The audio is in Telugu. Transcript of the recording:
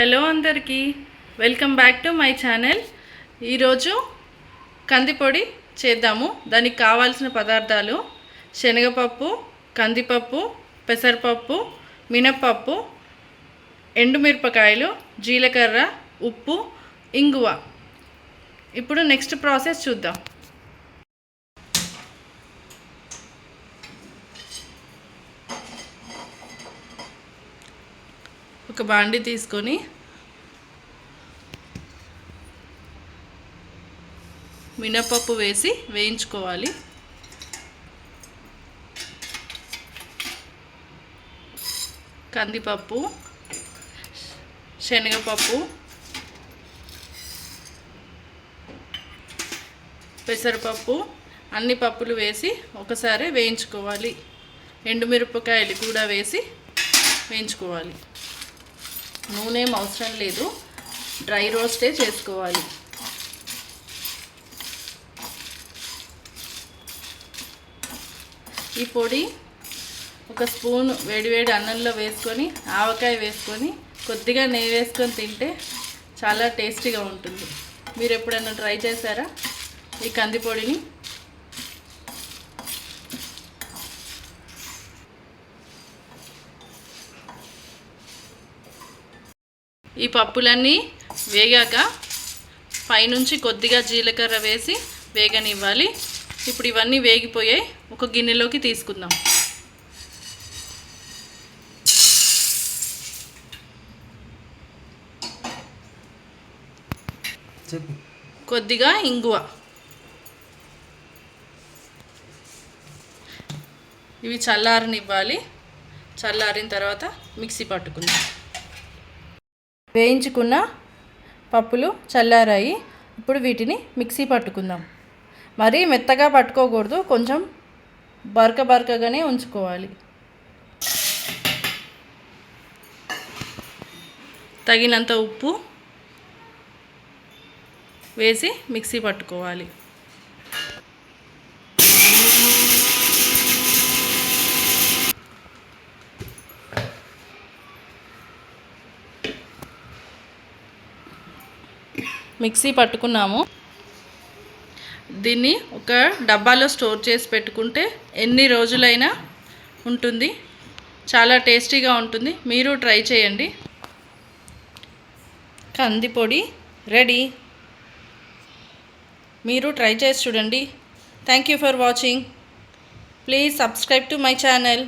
హలో అందరికీ. Welcome back to my channel ఈరోజు కందిపొడి చేద్దాము. దానికి కావాల్సిన పదార్థాలు శనగపప్పు కందిపప్పు పెసరపప్పు మినప్పప్పు ఎండుమిరపకాయలు జీలకర్ర ఉప్పు ఇంగువ. ఇప్పుడు నెక్స్ట్ ప్రాసెస్ చూద్దాం. ఒక బాండి తీసుకొని మినపప్పు వేసి వేయించుకోవాలి. కందిపప్పు శనగపప్పు పెసరపప్పు అన్ని పప్పులు వేసి ఒకసారి వేయించుకోవాలి. ఎండుమిరపకాయలు కూడా వేసి వేయించుకోవాలి. నూనె ఏం అవసరం లేదు. డ్రై రోస్టే చేసుకోవాలి. ఈ పొడి ఒక స్పూన్ వేడివేడి అన్నంలో వేసుకొని ఆవకాయ వేసుకొని కొద్దిగా నెయ్యి వేసుకొని తింటే చాలా టేస్టీగా ఉంటుంది. మీరు ఎప్పుడైనా ట్రై చేశారా? ఈ కందిపొడిని ఈ పప్పులన్నీ వేగాక పైనుంచి కొద్దిగా జీలకర్ర వేసి వేగనివ్వాలి. ఇప్పుడు ఇవన్నీ వేగిపోయాయి ఒక గిన్నెలోకి తీసుకుందాం. కొద్దిగా ఇంగువ. ఇవి చల్లారనివ్వాలి. చల్లారిన తర్వాత మిక్సీ పట్టుకుందాం. వేయించుకున్న పప్పులు చల్లారాయి. ఇప్పుడు వీటిని మిక్సీ పట్టుకుందాం. మరీ మెత్తగా పట్టుకోకూడదు. కొంచెం బరక బరకగానే ఉంచుకోవాలి. తగినంత ఉప్పు వేసి మిక్సీ పట్టుకోవాలి. మిక్సీ పట్టుకున్నాము. దీన్ని ఒక డబ్బాలో స్టోర్ చేసి పెట్టుకుంటే ఎన్ని రోజులైనా ఉంటుంది. చాలా టేస్టీగా ఉంటుంది. మీరు ట్రై చేయండి. కందిపొడి రెడీ. మీరు ట్రై చేసి చూడండి. Thank you for watching please subscribe to my channel